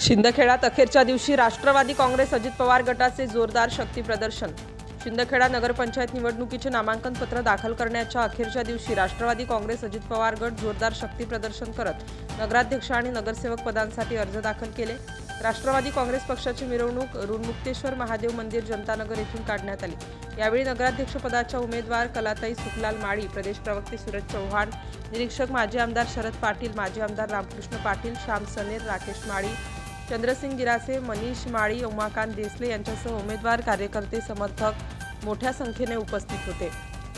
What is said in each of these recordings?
शिंदखेड्यात अखेरच्या दिवशी राष्ट्रवादी काँग्रेस अजित पवार गटाचे जोरदार शक्ती प्रदर्शन. शिंदखेडा नगरपंचायत निवडणुकीचे नामांकन पत्र दाखल करण्याच्या अखेरच्या दिवशी राष्ट्रवादी काँग्रेस अजित पवार गट जोरदार शक्ती प्रदर्शन करत नगराध्यक्ष आणि नगरसेवक पदांसाठी अर्ज दाखल केले. राष्ट्रवादी काँग्रेस पक्षाची मिरवणूक ऋणमुक्तेश्वर महादेव मंदिर जनतानगर येथून काढण्यात आली. यावेळी नगराध्यक्षपदाच्या उमेदवार कलाताई सुखलाल माळी प्रदेश प्रवक्ते सूरज चव्हाण निरीक्षक माजी आमदार शरद पाटील माजी आमदार रामकृष्ण पाटील श्याम सनेर राकेश माळी चंद्रसिंग गिरासे मनीष माळी उमाकांत देसले यांच्यासह उमेदवार कार्यकर्ते समर्थक मोठ्या संख्येने उपस्थित होते.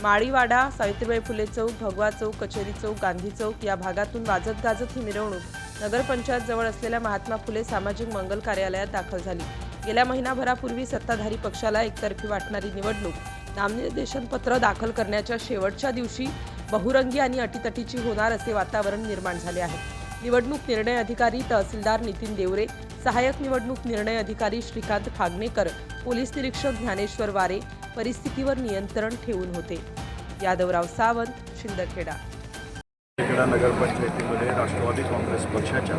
माळीवाडा सावित्रीबाई फुले चौक भगवा चौक कचेरी चौक गांधी चौक या भागातून वाजत गाजत ही मिरवणूक नगरपंचायत जवळ असलेल्या महात्मा फुले सामाजिक मंगल कार्यालयात दाखल झाली. गेल्या महिनाभरापूर्वी सत्ताधारी पक्षाला एकतर्फी वाटणारी निवडणूक नामनिर्देशन पत्र दाखल करण्याच्या शेवटच्या दिवशी बहुरंगी आणि अटीतटीची होणार असे वातावरण निर्माण झाले आहे. निवडणूक निर्णय अधिकारी तहसीलदार नितीन देवरे सहाय्यक निवडणूक निर्णय अधिकारी श्रीकांत खागणेकर पोलीस निरीक्षक ज्ञानेश्वर वारे परिस्थितीवर नियंत्रण ठेवून होते. यादवराव सावंत शिंदखेडा. खेडा नगरपंचायतीमध्ये राष्ट्रवादी काँग्रेस पक्षाच्या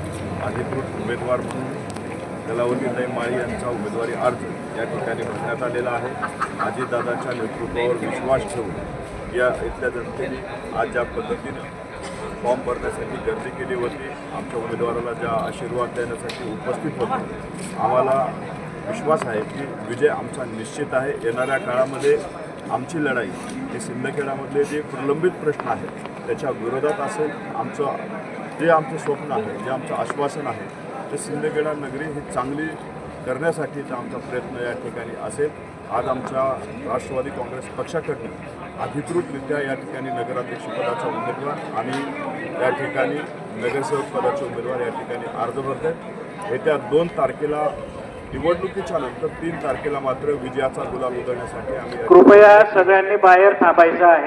अधिकृत उमेदवार म्हणून कलावतीताई माळी यांचा उमेदवारी अर्ज या ठिकाणी भरण्यात आलेला आहे. अजितदादाच्या नेतृत्वावर विश्वास ठेवून या इथल्या जनतेने आज ज्या पद्धतीनं फॉर्म भरण्यासाठी गर्दी केली होती. आमच्या उमेदवाराला ज्या आशीर्वाद देण्यासाठी उपस्थित होते. आम्हाला विश्वास आहे की विजय आमचा निश्चित आहे. येणाऱ्या काळामध्ये आमची लढाई ही सिंदखेडामधले जे प्रलंबित प्रश्न आहेत त्याच्या विरोधात असेल आमचं जे आमचं स्वप्न आहे जे आमचं आश्वासन आहे ते सिंदखेडा नगरी ही चांगली करण्यासाठीचा आमचा प्रयत्न या ठिकाणी असेल. आज आमच्या राष्ट्रवादी काँग्रेस पक्षाकडनं अधिकृतरित्या या ठिकाणी नगराध्यक्षपदाचा उमेदवार आणि या ठिकाणी नगरसेवक पदाचे उमेदवार या ठिकाणी अर्ज भरत आहेत येत्या दोन तारखेला निवडणुकीच्या नंतर तीन तारखेला मात्र विजयाचा गुलाब उधळण्यासाठी आम्ही कृपया सगळ्यांनी बाहेर थांबायचं आहे.